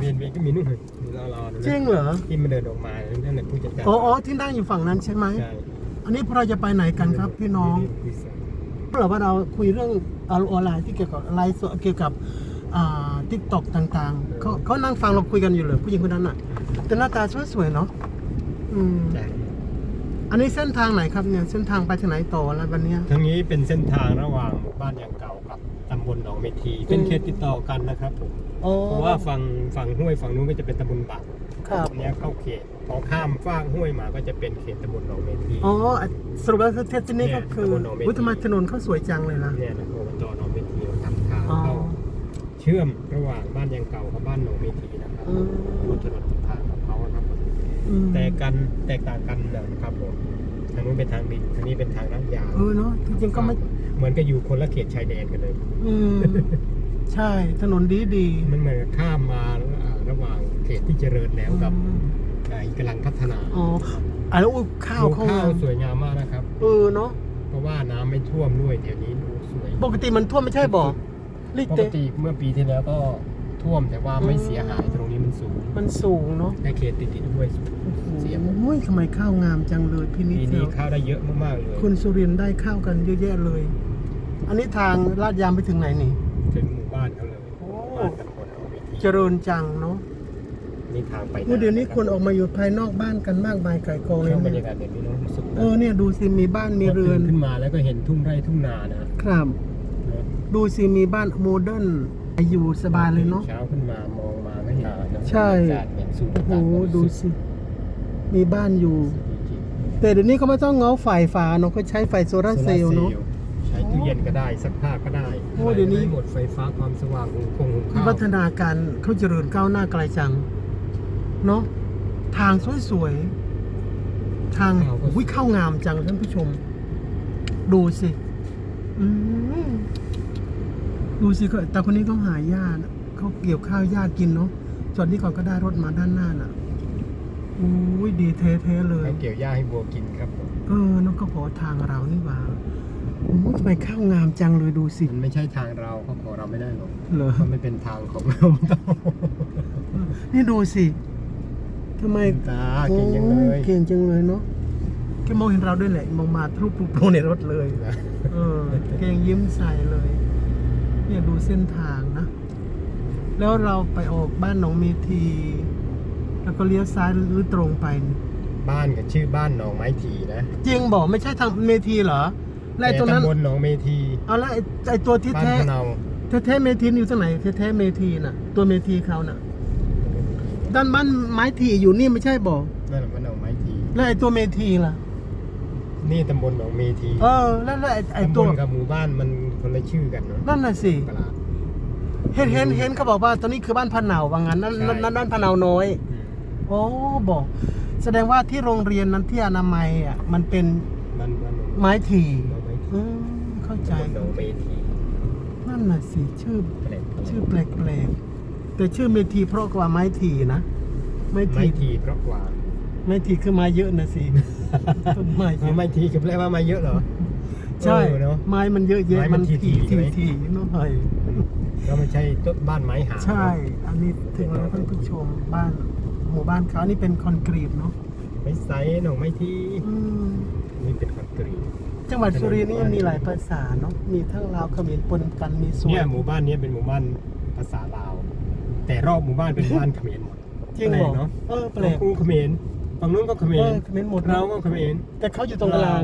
เรียนเวียนก็มีนู่นมีรอรอนะจริงเหรอที่มันเดินออกมานั่นแหละผู้จัดการอ๋ออ๋อที่นั่งอยู่ฝั่งนั้นใช่ไหมใช่อันนี้พวกเราจะไปไหนกันครับพี่น้องคุยสดหรือว่าเราคุยเรื่องออนไลน์ที่เกี่ยวกับไลฟ์สดเกี่ยวกับอ่าทิกตอกต่างๆเขาเขานั่งฟังเราคุยกันอยู่เลยผู้หญิงคนนั้นอะ แต่หน้าตาสวยๆเนาะอืมใช่อันนี้เส้นทางไหนครับเนี่ยเส้นทางไปทางไหนต่ออะไรวันเนี้ยทั้งนี้เป็นเส้นทางระหว่างหมู่บ้านยางเก่ากับ ตำบลหนองเมที เป็นเขตติดต่อกันนะครับผมอ๋อเพราะว่าฝั่งฝั่งห้วยฝั่งนู้นก็จะเป็นตำบลบากครับตรงเนี้ยเข้าเขตพอข้ามฟากห้วยมาก็จะเป็นเขตตำบลหนองเมที อ๋อสรุปแล้วเทศนี้ก็คือเนี่ยตำบลหนองเมธีอุ้ยทำไมถนนเขาสวยจังเลยนะ เนี่ยนะอบตหนองเมทีทำทางอ๋อเข้าเชื่อมระหว่างบ้านยางเก่ากับบ้านหนองเมทีนะครับอืมบนถนนทางของเขาครับผมอืมแต่กันแตกต่างกันนะครับผมทางนู้นเป็นทางดินทางนี้เป็นทางลาดยาง เออเนาะจริงๆก็ไม่ เหมือนกับอยู่คนละเขตชายแดนกันเลย อืมใช่ถนนดีดีมันเหมือนกับข้ามมาอ่าระหว่างเขตที่เจริญแล้วกับอืมอ่ากำลังพัฒนาอ๋ออะแล้วอุ้ยข้าวดูเขาข้าวงามสวยงามมากนะครับ เออเนาะเพราะว่าน้ำไม่ท่วมด้วยเดี๋ยวนี้ดูสวย ปกติมันท่วมไม่ใช่บ่ลิปเต กติเมื่อปีที่แล้วก็ท่วมแต่ว่าไม่เสียหายตรงนี้มันสูงมันสูงเนาะในเขตติดๆด้วยสูง เสียหมด โอ้ยทำไมข้าวงามจังเลยพี่นิดปีเดีนี้ยวข้าวได้เยอะมากๆเลยคุณสุรินทร์ได้ข้าวกันเยอะแยะเลย อันนี้ทางลาดยางไปถึงไหนนี่ ถึงหมู่บ้านเขาเลยโอ้ บ้านตำบลเอาไปทีเจริญจังเนาะนี่ทางไปโอ้เดี๋ยวนี้คนออกมาอยู่ภายนอกบ้านกันมากมายไก่กองเลยชอบบรรเนี่ยยากาศแบบนี้เนาะรู้สึกเออเนี่ยดูสิมีบ้านมีเรือนพตื่ขึ้นมาแล้วก็เห็นทุ่งไร่ทุ่งนานะครับ ดูสิมีบ้านโมเดิร์นอยู่สบายเลยเนาะ เช้าขึ้นมามองมาก็เห็นเนอะใช่ บรรยากาศแบบสูงโอ้โหต่างๆก็ดูรู้สึกสิ มีบ้านอยู่จริงแต่เดี๋ยวนี้เขาไม่ต้องเงาไฟฟ้าเนาะเขาใช้ไฟโซๆลาร์เซลล์เนาะใช้ ตู้เย็นก็ได้ซักผ้าก็ได้โอ้เดี๋ยวนี้ หมดไฟฟ้าความสว่างหุงคงหุงข้าว พัฒนาการเขาเจริญก้าวหน้าไกลจัง เนาะทางสวยๆ ทางวิเข้างามจังท่านผู้ชม ดูสิอืมดูสิเขาแต่คนนี้ต้องหาหญ้านะเขาเกี่ยวข้าวหญ้ากินเนาะจอดนี่ก่อนก็ได้รถมาด้านหน้าน่ะอุ้ยดีเท่ๆเลย เขาเกี่ยวหญ้าให้บัวกินครับผม เออน้องก็ขอทางเรานี่หว่าโอ้ยทำไมข้าวงามจังเลยดูสิมันไม่ใช่ทางเราเขาขอเราไม่ได้หรอกเหรอเพราะมันเป็นทางของเราไม่ต้องนี่ดูสิทำไมตาเก่งยังเลยโอ้เก่งจังเลยเนาะแกมองเห็นเราด้วยแหละ มองมาทะลุปลุกโผล่ในรถเลยนะเออเก่งยิ้มใส่เลย เนี่ยดูเส้นทางนะ แล้วเราไปออกบ้านหนองเมที แล้วก็เลี้ยวซ้ายหรือตรงไปนี่ บ้านกับชื่อบ้านหนองไม้ทีนะจริงบอกไม่ใช่ทางเมทีเหรอแล้วไอ้ตรงนั้นตำบลหนองเมทีเอาแล้วไอ้ไอ้ตัวที่บ้านแท้พะเนาแท้แท้ๆเมทีอยู่ตรงไหนแท้แท้ๆเมทีน่ะ ตัวเมทีเขาน่ะ ด้านบ้านไม้ทีอยู่นี่ไม่ใช่บอกนั่นแหละบ้านหนองไม้ที แล้วไอ้ตัวเมทีล่ะ นี่ตำบลหนองเมทีเออแล้วแล้วไอ้ไอ้ตำบตัวลกับหมู่บ้านมันคนละชื่อกันเนาะนั่นน่ะสิประหลาด เห็นเห็นเห็นเขาบอกว่าตอนนี้คือบ้านพะเนาว่างั้นนั่นใช่ นั่นนั่นบ้านพะเนาน้อย อืม โอ้บอก แสดงว่าที่โรงเรียนนั้นที่อนามัยอะมันเป็นบ้านบ้านหนองไม้ถี่หนองไม้ทีอืมเข้าใจตำบลหนองเมทีนั่นน่ะสิชื่อ แปลกๆชื่อแปลกๆแต่ชื่อเมทีเพราะกว่าไม้ถี่นะไม้ไม้ถี่ทีเพราะกว่าไม้ถี่คือไม้เยอะนะสิ ต้นไม้เยอะ ไม้ทีคือแปลว่าไม้เยอะเหรอใช่เออเนอะไม้มันเยอะแยะไม้มันถี่ถี่ๆใช่ไหม ถี่หน่อยแล้วไม่ใช่ต้นบ้านไม้หาใช่ อันนี้ถึงแล้วท่านผู้ชมบ้าน หมู่บ้านเขานี่เป็นคอนกรีตเนาะไม้ไซหนองไม้ทีอืมนี่เป็นคอนกรีตจังหวัดสุรินทร์นี่มีหลายภาษาเนาะมีทั้งลาวเขมรปนกันมีส่วเนี่ยนหมู่บ้านเนี้ยเป็นหมู่บ้านภาษาลาว แต่รอบหมู่บ้านเป็นบ้านเขมรหมดจริงเหรอแปลกเนาะเออแปลกกูเขมรฝั่งนู้นก็เขมเอรอเขมรหมดเราก็เขมร แต่เขาอยู่ตรงกลาง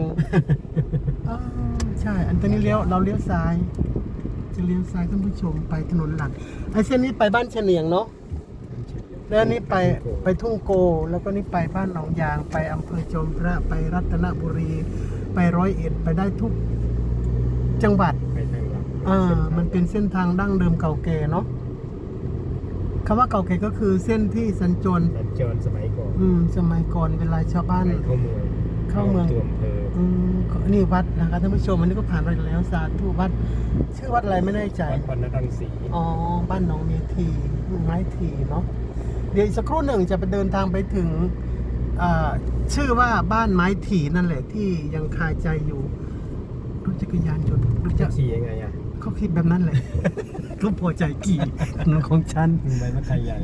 อ้าวใช่ อันตอนนี้เลี้ยวเราเลี้ยวซ้าย จะเลี้ยวซ้ายท่านผู้ชมไปถนนหลักไอ้เส้นนี้ไปบ้านเฉลียงเนาะ แล้วอันนี้ไปไปทุ่งโก แล้วก็นี่ไปบ้านหนองยาง ไปอำเภอจอมพระไปรัตนบุรี ไปร้อยเอ็ดไปได้ทุกจังหวัดไปทางหลังอ่ามันเป็นเส้นทางดั้งเดิมเก่าแก่เนาะคำว่าเก่าแก่ก็คือเส้นที่สัญจรสัญจรสมัยก่อนอืมสมัยก่อนเวลาชาวบ้านเข้าเมืองเข้าเมือง ตัวอำเภออืมนี่วัดนะคะท่านผู้ชมอันนี้ก็ผ่านไปแล้วสาธุวัด ชื่อวัดอะไรไม่แน่ใจ วัดปนรังสี อ๋อ บ้านหนองเมทีไม้ทีเนาะ เดี๋ยวอีกสักครู่หนึ่งจะไปเดินทางไปถึงอ่าชื่อว่าบ้านไม้ถีนั่นแหละที่ยังคาใจอยู่รถจักรยานยนต์รถจะจักรขี่ยังไงอะรเขาคิดแบบนั้นแหละก็พอใจขี่ถนนของฉันมึงไปมาไทยใหญ่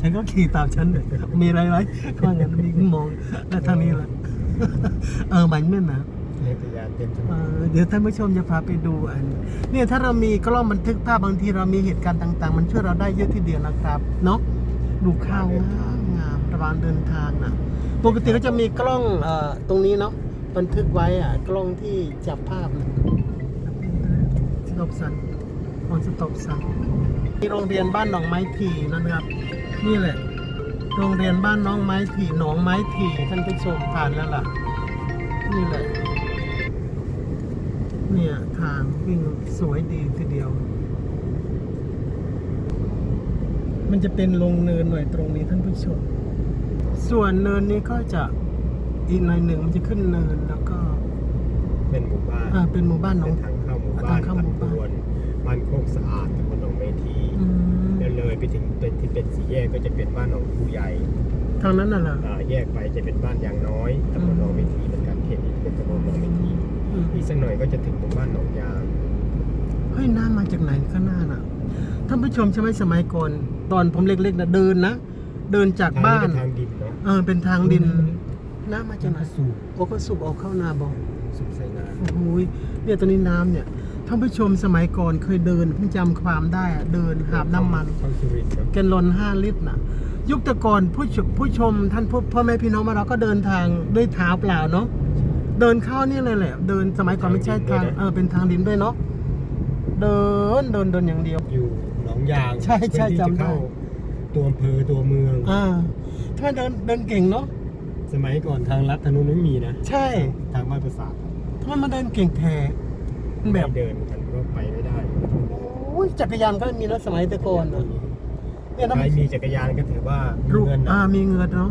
ฉันก็ขี่ตามฉันเลยมีอะไรไหมก็งั้นมีมองแล้วทางนี้ละเออมันไม่นนะ เนี่ยาเต็มถนนเดี๋ยวท่านผู้ชมจะพาไปดูอันเนี่ยถ้าเรามีกล้องบันทึกภาพบางทีเรามีเหตุการณ์ต่าง ๆ มันช่วยเราได้เยอะทีเดียวนะครับเนาะดูข้าวงามงามระหว่างเดินทางนะปกติก็จะมีกล้องเอ่อตรงนี้เนาะบันทึกไว้อะกล้องที่จับภาพสต็อปสันออนสต็อปสันที่โรงเรียนบ้านหนองไม้ถี่นะครับ นี่แหละ โรงเรียนบ้านน้องไม้ถี่หนองไม้ถี่ท่านผู้ชมผ่านแล้วล่ะนี่แหละ เนี่ย ทางวิ่งสวยดีทีเดียว มันจะเป็นลงเนินหน่อยตรงนี้ท่านผู้ชม ส่วนเนินนี้ก็จะอีกหน่อยหนึ่งมันจะขึ้นเนินแล้วก็ เป็นหมู่บ้านอ่าเป็นหมู่บ้านหนอเป็งนทางเข้าหมู่บ้าทานงเข้าหมู่บ้าน ตำบลบ้านโคกสะอาดตำบลหนองเมทีอืมแล้วเลยไปถึงเป็นที่เป็นสี่แยกก็จะเป็นบ้านหนองผู้ใหญ่ทางนั้นน่ะเหรอ อ่าแยกไปจะเป็นบ้านยางน้อยตำบลหนองเมทีเหมือนกันเขตนี้เป็นตำบลหนองเมที อืมอีกสักหน่อยก็จะถึงหมู่บ้านหนองยางเฮ้ยน้ำมาจากไหนข้างหน้าน่ะท่านผู้ชมใช่ไหมสมัยก่อน ตอนผมเล็กๆนะเดินนะ เดินจากทางบ้านี้นเป็นทางดินเนาะเออเป็นทางดินน้ำมาจากไหนสูบโอ้ก็สูบออกเข้านาบอกสูบใส่น้โอ้โหยเนี่ยตอนนี้น้ำเนี่ยท่านผู้ชมสมัยก่อนเคยเดินเพิ่งจำความได้อะเดินำหาบน้ำมันเข้าสุรินทร์เนาะแกนลอนห้าลิตรน่ะยุคแต่ก่อนผู้ชมผู้ชมท่านผู้พ่อแม่พี่น้องมาเราก็เดินทางด้วยเท้าเปล่าเนาะ เดินเข้านี่เลยแหละ เดินสมัยก่อนไม่ใช่ทางเออเป็นทางดินด้วยเนาะเดินเดินเดินอย่างเดียว อยู่หนองยางใช่ใช่เพื่อที่จำได้ เข้าตัวอำเภอตัวเมือง อ่าถ้าเดินเดินเก่งเนาะสมัยก่อนทางลัดทางนู้นไม่มีนะใช่ทางบ้านประสาทถ้ามันมาเดินเก่งแท้มันแบบไม่เดินกันก็ไปไม่ได้โอ้ยจักรยานก็มีนะสมัยแต่ก่อนนะเนี่ยถ้าใครมันมีจักรยานก็ถือว่ารูปเงินอ่านะมีเงินเนาะ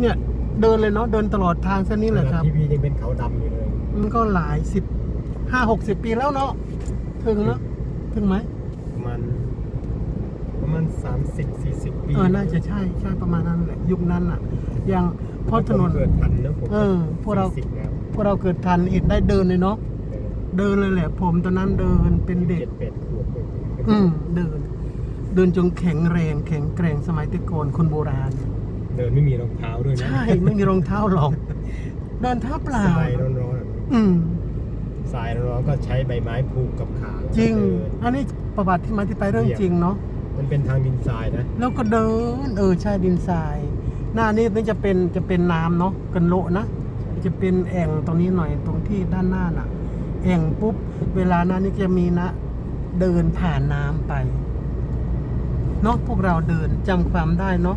เนี่ย เดินเลยเนาะเดินตลอดทางเส้นนี้เลยครับ ทีวียังเป็นเขาวดำอยู่เลยมันก็หลายสิบห้าหกสิบปีแล้วเนาะถึงเนาะถึงไหมประมาณประมาณสามสิบสี่สิบปีเออน่าจะใช่ใช่ประมาณนั้นแหละยุคนั้นอะยังเพราะถนนผมเกิดทันนะผมเออพวกเราสิบแล้วพวกเราเกิดทันเห็นได้เดินเลยเนาะเดินเลยแหละ ผมตอนนั้นเดินเป็นเด็ก เจ็ดแปดขวบเลยอืมเดิน เดินจนแข็งแรง แข็งแกร่งสมัยแต่ก่อนคนโบราณ เดินไม่มีรองเท้าด้วยนะใช่ไม่มีรองเท้าหรอกเดินเท้าเปล่าทรายร้อนๆอะอืมทรายร้อนๆก็ใช้ใบไม้ผูกกับขาแล้วก็จริง เดิน อันนี้ประวัติที่มาที่ไปเรื่องจริงเนาะมันเป็นทางดินทรายนะ แล้วก็เดินเออใช่ดินทราย หน้านี้นี่จะเป็นจะเป็นน้ำเนาะกันโละนะ จะเป็นแอ่งตรงนี้หน่อยตรงที่ด้านหน้าน่ะ แอ่งปุ๊บ เวลานั้นนี่จะมีนะ เดินผ่านน้ำไป เนาะพวกเราเดินจำความได้เนาะ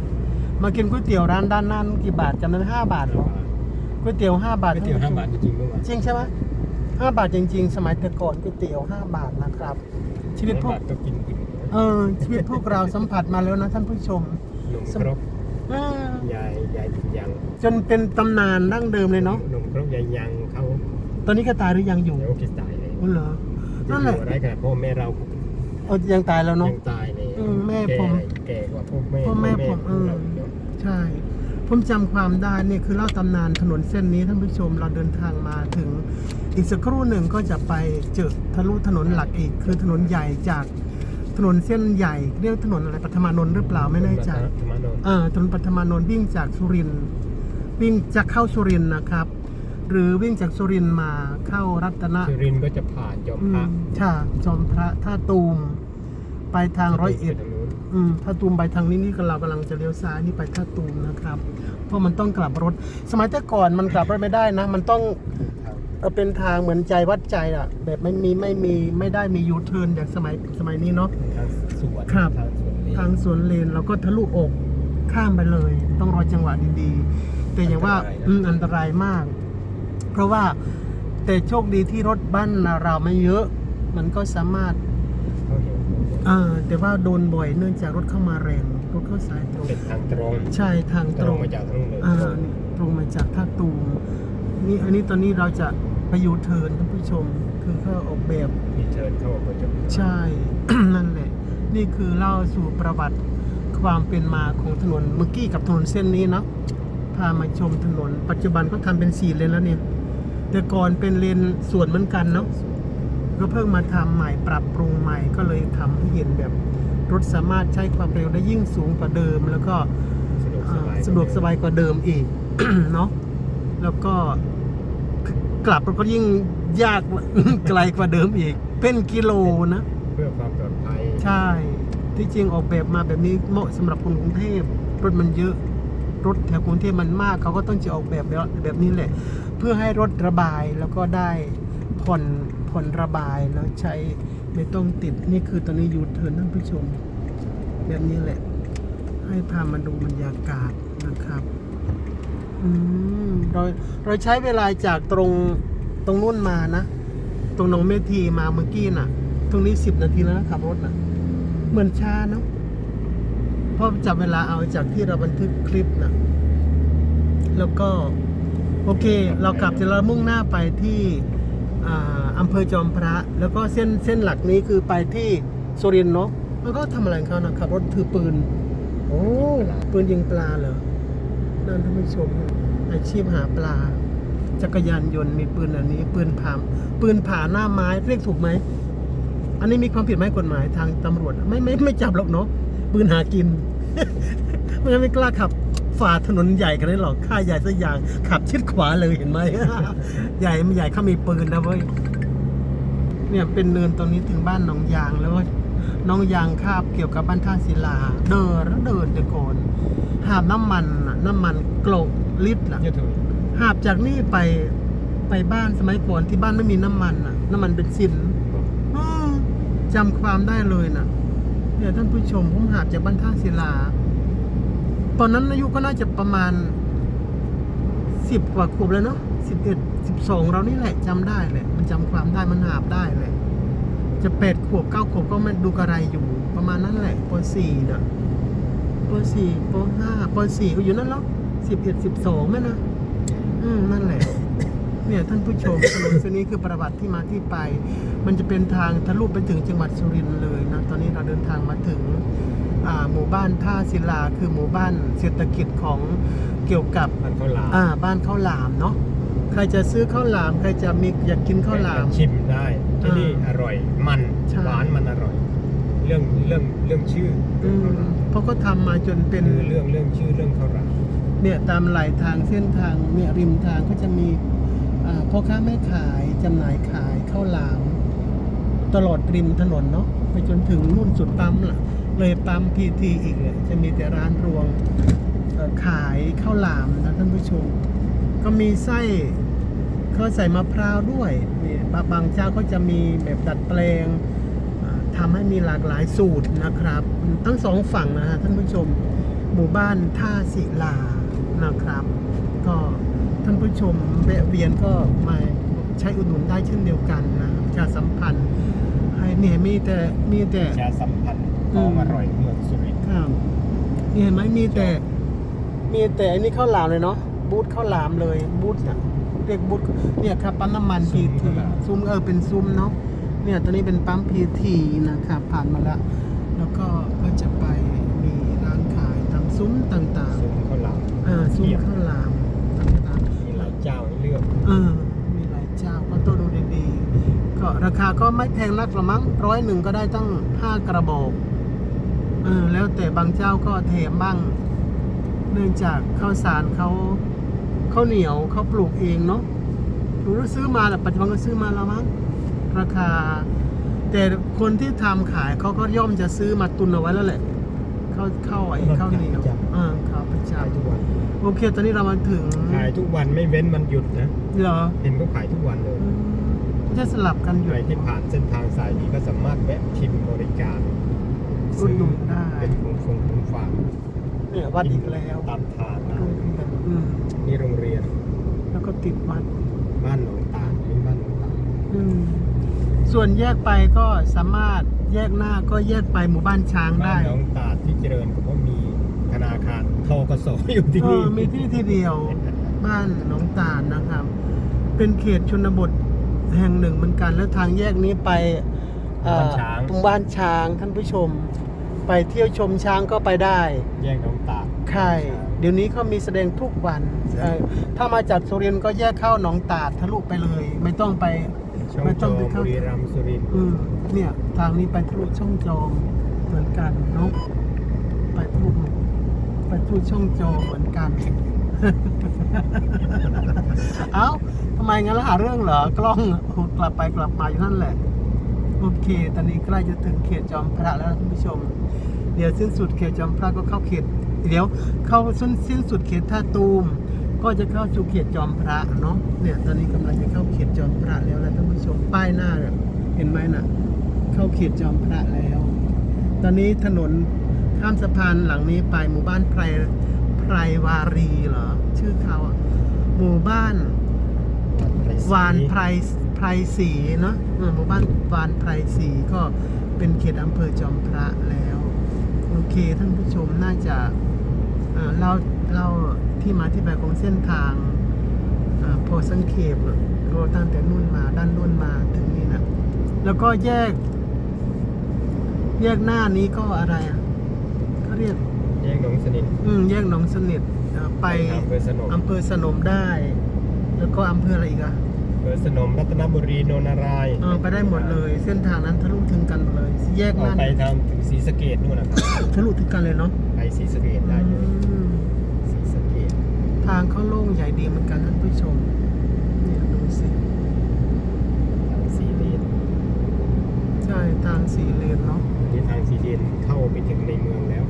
มากินก๋วยเตี๋ยวร้านด้านหน้านั่นกี่บาทจำได้ไหมห้าบาทเหรอก๋วยเตี๋ยวห้าบาทก๋วยเตี๋ยวห้าบาทจริงๆเมื่อวานจริงใช่ไหมห้าบาทจริง ๆ สมัยแต่ก่อนก๋วยเตี๋ยวห้าบาทนะครับ ชีวิตพวกห้าบาทก็กินอิ่มเออชีวิตพวกเราสัมผัสมาแล้วนะท่านผู้ชมนมครกอ่ายายยายยังจนเป็นตำนานดั้งเดิมเลยเนาะนมครกยายยังเขาตอนนี้ก็ตายหรือยังอยู่เดี๋ยวคิดตายเลยอ๋อเหรอจะนั่นอแหละยู่ได้ขนาดพ่อแม่เราเออยังตายแล้วเนาะ ยังตายเลยอืมแม่ก่ผมแก่กว่าพวกแม่พ่อแม่ผมเออ เราอีกเนอะ ใช่ ผมจำความได้เนี่ยคือเล่าตำนานถนนเส้นนี้ท่านผู้ชมเราเดินทางมาถึงอีกสักครู่หนึ่งก็จะไปเจอทะลุถนนหลักอีก คือถนนใหญ่จากถนนเส้นใหญ่ เรียกถนนอะไรปัทมานนท์หรือเปล่าไม่แน่ใจธรรมานนท์เออถนนปัทมานนท์วิ่งจากสุรินทร์วิ่งจะเข้าสุรินทร์นะครับ หรือวิ่งจากสุรินทร์มาเข้ารัตนสุรินทร์ก็จะผ่านจอมอืพระมใช่จอมพระท่าตูม ไปทางร้อยเอ็ดไปทางนู้น อืมท่าตูมไปทางนี้นี่ก็เรากำลังจะเลี้ยวซ้ายนี่ไปท่าตูมนะครับ เพราะมันต้องกลับรถ สมัยแต่ก่อนมันกลับรถไม่ได้นะ มันต้องเอ่อเป็นทางเหมือนใจวัดใจอะแบบไม่มีไม่มีไม่ได้มียูเทิร์นอย่างสมัยสมัยนี้เนาะทางสวนครับทางสวนนี่ทางสวนเลนเราก็ทะลุอกข้ามไปเลย ต้องรอจังหวะดีๆ แต่อย่างว่าอันตรายนะอืมอันตรายมาก เพราะว่าแต่โชคดีที่รถบ้านเราไม่เยอะ มันก็สามารถ เขาเห็นเออแต่ว่าโดนบ่อยเนื่องจากรถเข้ามาแรง รถเข้าสายตรงเป็นทางตรงใช่ทางตตรรงงมาจากทางนู้นเลยอ่านี่ตรงมาจากท่าตูมนี่อันนี้ตอนนี้เราจะไปยูเทิร์นท่านผู้ชม คือเขาออกแบบมีเชิญเข้ามาจบใช่ นั่นแหละ นี่คือเล่าสู่ประวัติความเป็นมาของถนนเมื่อกี้กับถนนเส้นนี้เนาะพามาชมถนน ปัจจุบันก็ทำเป็นสี่เลนแล้วเนี่ย แต่ก่อนเป็นเลนสวนเหมือนกันเนาะอ ก็เพิ่งมาทำใหม่ปรับปรุงใหม่ก็เลยทำให้เห็นแบบรถสามารถใช้ความเร็วได้ยิ่งสูงกว่าเดิม แล้วก็สะดวกสอ่าบายสะดวกสบายกว่าเดิมอีกเนาะแล้วก็กลับแล้วก็ยิ่งยากไกลกว่าเดิมอีก เป็นกิโลนะ เพื่อความปลอดภัยใช่ ที่จริงออกแบบมาแบบนี้เหมาะสำหรับคนกรุงเทพรถมันเยอะรถแถวกรุงเทพมันมากเขาก็ต้องจะออกแบบแบบแบบนี้แหละ เพื่อให้รถระบายแล้วก็ได้ผ่อน ผ่อนระบายแล้วใช้ไม่ต้องติดนี่คือตอนนี้ยูเทิร์นท่านผู้ชม แบบนี้แหละ ให้พามาดูบรรยากาศนะครับอืมเราเราใช้เวลาจากตรงตรงนู้นมานะ ตรงหนองเมทีมาเมื่อกี้น่ะ ตรงนี้สิบนาทีแล้วนะขับรถน่ะ เหมือนช้าเนาะเพราะจับเวลาเอาจากที่เราบันทึกคลิปนะแล้วก็ โอเค เรากลับจะเรามุ่งหน้าไปที่อ่า อำเภอจอมพระ แล้วก็เส้นเส้นหลักนี้คือไปที่สุรินทร์เนาะแล้วก็ทำอะไรของเขานะขับรถถือปืน โอ้ปืนยิงปลาเหรอนั่นท่านผู้ชมอาชีพหาปลา จักรยานยนต์มีปืนอันนี้ ปืนผามปืนผ่าหน้าไม้เรียกถูกไหม อันนี้มีความผิดไหมกฎหมายทางตำรวจ ไม่ไม่ไม่จับหรอกเนาะปืนหากินไม่งั้นไม่กล้าขับฝ่าถนนใหญ่กันได้หรอก ค่าใหญ่สักอย่าง ขับชิดขวาเลยเห็นไหม ใหญ่ไม่ใหญ่เขามีปืนนะเว้ย เนี่ยเป็นเนินตรงนี้ถึงบ้านหนองยางแล้วก็น้องยางคาบเกี่ยวกับบ้านท่าศิลา เดินแล้วเดินแต่ก่อนหาบน้ำมันน่ะน้ำมันโกลกลิตรล่ะเยอะถุยหาบจากนี่ไปไปบ้านสมัยก่อนที่บ้านไม่มีน้ำมันน่ะ น้ำมันเบนซินอ้อจำความได้เลยน่ะเนี่ยท่านผู้ชมผมหาบจากบ้านท่าศิลา ตอนนั้นอายุก็น่าจะประมาณสิบกว่าขวบแล้วเนาะ สิบเอ็ดสิบสองเรานี่แหละจำได้แหละ มันจำความได้มันหาบได้แหละ จะแปดขวบเก้าขวบก็ไม่ดูกระไรอยู่ ประมาณนั้นแหละปสี่น่ะปสี่ปห้าปสี่ก็อยู่นั่นแล้วสิบเอ็ดสิบสองแม่นะอืมนั่นแหละ เนี่ยท่านผู้ชมถนนเส้นนี้คือประวัติที่มาที่ไป มันจะเป็นทางทะลุไปถึงจังหวัดสุรินทร์เลยนะ ตอนนี้เราเดินทางมาถึงอ่าหมู่บ้านท่าศิลาคือหมู่บ้านเศรษฐกิจของเกี่ยวกับมันข้าวหลามอ่าบ้านข้าวหลามเนาะ ใครจะซื้อข้าวหลาม ใครจะมีอยากกินข้าวหลาม ชิมได้ที่นี่อ่าอร่อย มันใช่ หวานมันอร่อย เรื่องเรื่องเรื่องชื่ออืเรื่องมข้าวหลามเพราะก็ทำมาจนเป็น คือเรื่องเรื่องชื่อเรื่องข้าวหลามเนี่ยตามไหลทางเส้นทางเนี่ยริมทางก็จะมีอ่าพ่อค้าแม่ขายจำหน่ายขายข้าวหลาม ตลอดริมถนนเนาะไปจนถึงนู่นสุดปั๊มล่ะเลยปั๊มพีทีอีกเลยจะมีแต่ร้านรวงเอ่อขายข้าวหลามนะท่านผู้ชม ก็มีไส้ เขาใส่มะพร้าวด้วยนี่บางบางเจ้าก็จะมีแบบดัดแปลงอ่าทำให้มีหลากหลายสูตรนะครับ ทั้งสองฝั่งนะฮะท่านผู้ชมหมู่บ้านท่าศิลานะครับ ก็ท่านผู้ชมแวะเวียนก็มาใช้อุดหนุนได้เช่นเดียวกันนะประชาสัมพันธ์ให้เนี่ยมีแต่มีแต่ชาสัมพันธ์ของอร่อยเมืองสุรินทร์ครับนี่เห็นไหมมีแต่ มีแต่อันนี้ข้าวหลามเลยเนาะบูธข้าวหลามเลยบูธน่ะ เรียกบูธเนี่ยครับปั๊มน้ำมันพีทีซุ้มเออเป็นซุ้มเนาะเนี่ยตอนนี้เป็นปั๊มพีทีนะครับผ่านมาแล้ว แล้วก็ก็จะไปมีร้านขายตามซุ้มต่างซุ้มข้าวหลามๆอ่าซุ้มข้าวหลามต่างมีหลายเจ้าให้เลือกๆเออมีหลายเจ้าก็ต้องดูดีๆก็ราคาก็ไม่แพงนักหรอกมั้งร้อยหนึ่งก็ได้ตั้งห้ากระบอกเออแล้วแต่บางเจ้าก็แถมบ้าง เนื่องจากข้าวสารเขา ข้าวเหนียวเขาปลูกเองเนาะหรือว่าซื้อมาแต่ปัจจุบันก็ซื้อมาแล้วมั้งราคา แต่คนที่ทำขายเขาก็ย่อมจะซื้อมาตุนเอาไว้แล้วแหละข้าวข้าวไอ้ข้าวเหนียวอ่าข้าวประจขายทุกวันำโอเค ตอนนี้เรามาถึงขายทุกวันไม่เว้นมันหยุดนะเหรอเห็นเขาขายทุกวันเลยอืมจะสลับกันอยู่ใครที่ผ่านเส้นทางสายนี้ก็สามารถแวะชิมบริการอุดหนุนได้เป็นของฟงของฝากเนี่ยวัดอีกแล้วตามทางนะโรงเรีย นอืมนี่โรงเรียน แล้วก็ติดวัดบ้านหนองตาลนี่บ้านหนองตาลอืมส่วนแยกไปก็สามารถแยกหน้าก็แยกไปหมู่บ้านช้างบ้าได้นหนองตาลที่เจริญก็เพราะมีธนาคารทกสอยู่ที่เอนี่อมีที่ที่เดียว บ้านหนองตาลนะครับ เป็นเขตชนบทแห่งหนึ่งเหมือนกัน แล้วทางแยกนี้ไปเอ่อบ้านช้าง ตรงบ้านช้างท่านผู้ชม ไปเที่ยวชมช้างก็ไปได้ แยกหนองตาล ใช่ เดี๋ยวนี้เขามีแสดงทุกวันเอ่อถ้ามาจากสุรินทร์ก็แยกเข้าหนองตาดทะลุไปเลย ไม่ต้องไปช่องไม่จต้อองไปบุเข้ารีรัมย์สุรินทร์อืมเนี่ย ทางนี้ไปทะลุช่องจอมเหมือนกันเนาะไปทะลุไปทะลุช่องจอมเหมือนกัน เอ้าทำไมงั้นล่ะหาเรื่องเหรอกล้องกลับไปกลับมาอยู่นั่นแหละโอเค ตอนนี้ใกล้จะถึงเขตจอมพระแล้วนะท่านผู้ชม เดี๋ยวสิ้นสุดเขตจอมพระก็เข้าเขต เดี๋ยวเข้าสิ้นสิ้นสุดเขตท่าตูม ก็จะเข้าสู่เขตจอมพระเนาะเนี่ยตอนนี้กำลังจะเข้าเขตจอมพระแล้วนะท่านผู้ชมป้ายหน้าเนี่ยเห็นไหมน่ะ เข้าเขตจอมพระแล้ว ตอนนี้ถนนข้ามสะพานหลังนี้ไปหมู่บ้านไพรไพรวารีเหรอชื่อเขาอะหมู่บ้านวานไพรไพรศรีเนาะเออหมู่บ้านวานไพรศรีก็เป็นเขตอำเภอจอมพระแล้ว โอเคท่านผู้ชมน่าจะอ่า เราเราที่มาที่ไปของเส้นทางอาพอสังเขปอะก็ตั้งแต่นู่นมาด้านนู่นมาถึงนี่นะแล้วก็แยก แยกหน้านี้ก็อะไรอะเขาเรียกแยกหนองสนิทอืมแยกหนองสนิทอ่าไปอำเภอสนมอำเภอสนมได้ แล้วก็อำเภออะไรอีกอะอำเภอสนมรัตนบุรีโนนนารายณ์เออไปได้หมดเลย เส้นทางนั้นทะลุถึงกันหมดเลย แยกออกนั้นไปทางถึงศรีสะเกดนู่นนะครับทะลุถึงกันเลยเนาะไป ศรีสะเกดได้เลยอืมศรีสะเกดทางเขาโล่งใหญ่ดีเหมือนกันท่านผู้ชมเนี่ยดูสิทางสีเลนใช่ทางสี่เลนเนาะอันนี้ทางสีเลนเข้าไปถึงในเมืองแล้ว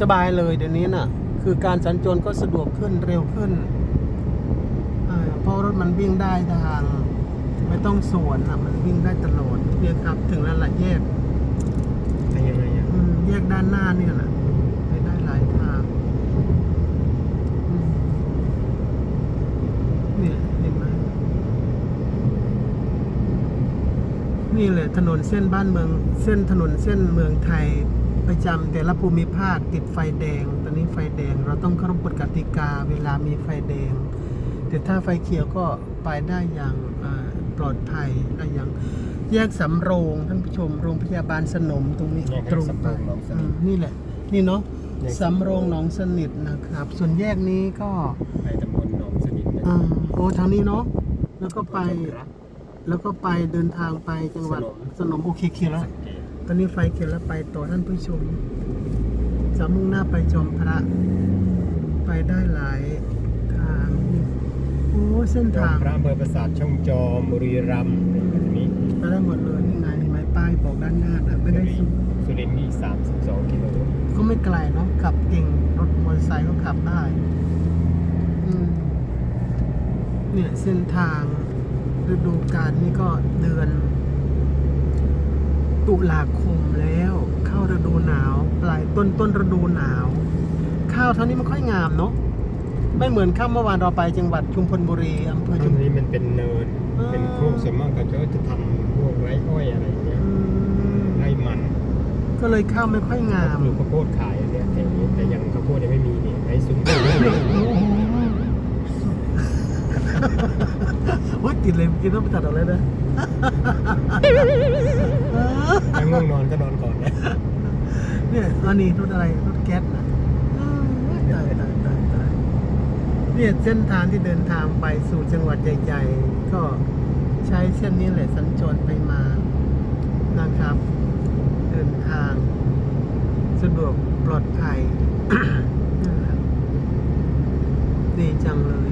สบายเลยเดี๋ยวนี้น่ะ คือการสัญจรก็สะดวกขึ้นเร็วขึ้นอ่าเพราะรถมันวิ่งได้ทาง ไม่ต้องสวนอะมันวิ่งได้ตลอดเนี่ยครับ ถึงแล้วละแยก ไปยังไงอะอืมแยกด้านหน้าเนี่ยนะไปได้หลายทางอืมเนี่ยเห็นไหม นี่แหละถนนเส้นบ้านเมือง เส้นถนนเส้นเมืองไทยประจำแต่ละภูมิภาคติดไฟแดง ตอนนี้ไฟแดงเราต้องเคารพกฎกติกาเวลามีไฟแดง แต่ถ้าไฟเขียวก็ไปได้อย่างอ่าปลอดภัยได้อย่างแยกสำโรงท่านผู้ชมโรงพยาบาลสนมตรงนี้แยกตรงสำไปโรงหนองสอืนิมทนี่แหละ นี่เนาะแยกสำโรงหนองสนิทนะครับ ส่วนแยกนี้ก็ไปตำบลหนองสนิทนะอ่าโอ้ทางนี้เนาะแล้วก็ไปจอมพระ แล้วก็ไปเดินทางไปจังหวัดสนมสนมโอเคเขียวแล้วสะเกดตอนนี้ไฟเขียวแล้วไปต่อท่านผู้ชมจะมุ่งหน้าไปจอมพระ ไปได้หลายทางโอ้เส้นจอมทางพระอำเภอปราสาทช่องจอมบุรีรัมย์นี่แบบนี้ไปได้หมดเลยนี่ไงเห็นไหมป้ายบอกด้านหน้านะไม่ได้สุดสุรินทร์นี่32กิโลก็ไม่ไกลเนาะขับเก่งรถมอเตอร์ไซค์ก็ขับได้อืมเนี่ยเส้นทาง ฤดูกาลนี่ก็เดือน ตุลาคมแล้ว เข้าฤดูหนาว ปลายต้นต้นฤดูหนาว ข้าวเท่านี้มันค่อยงามเนาะไม่เหมือนข้าวเมื่อวานเราไปจังหวัดชุมพลบุรีอำเภอตรชุงมนี้มันเป็นเนินอ่าเป็นโคกส่วนมากก็จะจะทำพวกไร่อ้อยอะไรอย่างเงี้ยอืมไร่มัน ก็เลยข้าวไม่ค่อยงามปลูกข้าวโพดขายอันเนี้ยแต่นี้แต่ยังข้าวโพดยัง ติดเลยเมื่อกินต้องไปตัดออกเลยนะถ้าง่วงนอนก็นอนก่อนนะเนี่ยอันนี้รถอะไรรถแก๊สนะอ้าวตายตายตายตายเนี่ยเส้นทางที่เดินทางไปสู่จังหวัดใหญ่ๆ ก็ใช้เส้นนี้แหละสัญจรไปมานะครับ เดินทาง สะดวกปลอดภัยนะครับดีจังเลย